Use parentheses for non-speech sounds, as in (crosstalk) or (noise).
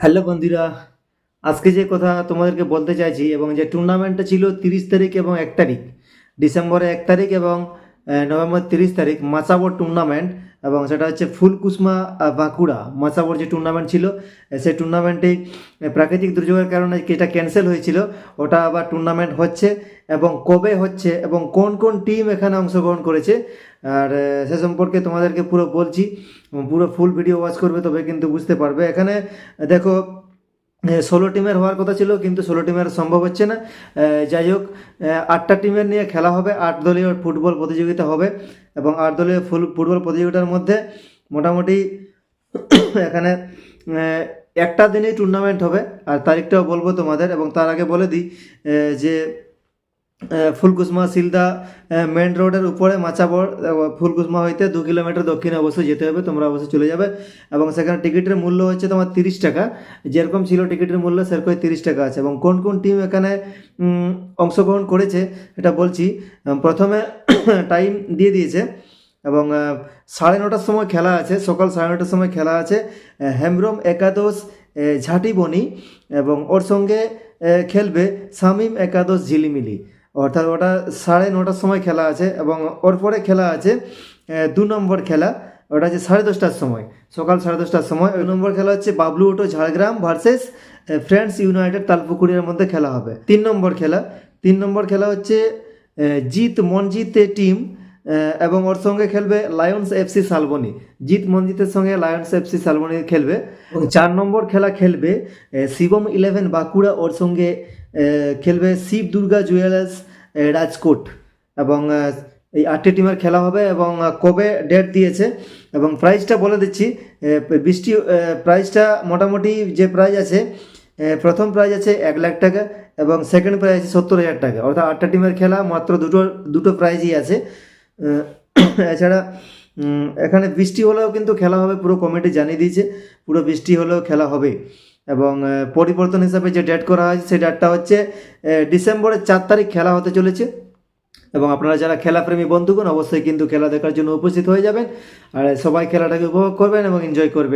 Hello বন্ধুরা, আজকে যে কথা তোমাদেরকে বলতে চাইছি এবং যে টুর্নামেন্টটা ছিল তিরিশ তারিখ এবং এক তারিখ ডিসেম্বরে এক তারিখ এবং নভেম্বর তিরিশ তারিখ মাসাবর টুর্নামেন্ট এবং সেটা হচ্ছে ফুলকুসমা বাঁকুড়া। মাসাবর যে টুর্নামেন্ট ছিল সেই টুর্নামেন্টে প্রাকৃতিক দুর্যোগের কারণে যেটা ক্যান্সেল হয়েছিল, ওটা আবার টুর্নামেন্ট হচ্ছে এবং কবে হচ্ছে এবং কোন কোন টিম এখানে অংশগ্রহণ করেছে, আর সে সম্পর্কে তোমাদেরকে পুরো বলছি পুরো ফুল ভিডিও ওয়াচ করবে তবে কিন্তু বুঝতে পারবে। এখানে, দেখো ষোলো টিমের হওয়ার কথা ছিল, কিন্তু ষোলো টিমের সম্ভব হচ্ছে না। যাই হোক আটটা টিমের নিয়ে খেলা হবে, আট দলীয় ফুটবল প্রতিযোগিতা হবে এবং আট দলীয় ফুল- ফুটবল প্রতিযোগিতার মধ্যে মোটামুটি (coughs) এখানে একটা দিনেই টুর্নামেন্ট হবে। আর তারিখটাও বলব তোমাদের এবং তার আগে বলে দিই যে ফুলকুসমা সিলদা মেন রোডের উপরে মাচাবর আহ, ফুলকুসমা হইতে দু কিলোমিটার দক্ষিণে অবশ্যই যেতে হবে তোমরা অবশ্যই চলে যাবে। এবং সেখানে টিকিটের মূল্য হচ্ছে তোমার তিরিশ টাকা। যেরকম ছিল টিকিটের মূল্য সেরকম তিরিশ টাকা আছে। এবং কোন কোন টিম এখানে অংশগ্রহণ করেছে এটা বলছি। প্রথমে (coughs) টাইম দিয়ে দিয়েছে। এবং সাড়ে নটার সময় খেলা আছে সকাল সাড়ে নটার সময় খেলা আছে। হেমব্রম একাদশ আহ, ঝাঁটিবনি এবং ওর সঙ্গে খেলবে শামিম একাদশ ঝিলিমিলি। অর্থাৎ ওটা সাড়ে নটার সময় খেলা আছে এবং ওর পরে খেলা আছে দু নম্বর খেলা। ওটা হচ্ছে সাড়ে দশটার সময়, সকাল সাড়ে দশটার সময়। ওই নম্বর খেলা হচ্ছে বাবলু ওটো ঝাড়গ্রাম ভার্সেস ফ্রেন্ডস ইউনাইটেড তালপুকুরিয়ার মধ্যে খেলা হবে। তিন নম্বর খেলা। তিন নম্বর খেলা হচ্ছে জিত মনজিতে টিম এবং ওর সঙ্গে খেলবে লায়ন্স এফসি শালবনি জিত মনজিতের সঙ্গে লায়ন্স এফসি শালবনি খেলবে। এবং চার নম্বর খেলা খেলবে শিবম ইলেভেন বাঁকুড়া। ওর সঙ্গে খেলবে শিব দুর্গা জুয়েলার্স রাজকোট। এবং এই আটটি টিমের খেলা হবে এবং কবে ডেট দিয়েছে। এবং প্রাইজটা বলে দিচ্ছি বৃষ্টি প্রাইজটা মোটামুটি যে প্রাইজ আছে প্রথম প্রাইজ আছে এক লাখ টাকা এবং সেকেন্ড প্রাইজ আছে সত্তর হাজার টাকা। অর্থাৎ আটটা টিমের খেলা মাত্র দুটো দুটো প্রাইজই আছে। (coughs) এছাড়া এখানে বৃষ্টি হলেও কিন্তু খেলা হবে, পুরো কমিটি জানিয়ে দিয়েছে, পুরো বৃষ্টি হলেও খেলা হবে। এবং পরিবর্তন হিসাবে যে ডেট করা হয়েছে, সেই ডেটটা হচ্ছে ডিসেম্বরের চার তারিখ খেলা হতে চলেছে। এবং আপনারা যারা খেলাপ্রেমী বন্ধুগণ, অবশ্যই কিন্তু খেলা দেখার জন্য উপস্থিত হয়ে যাবেন। আর সবাই খেলাটাকে উপভোগ করবেন এবং এনজয় করবেন।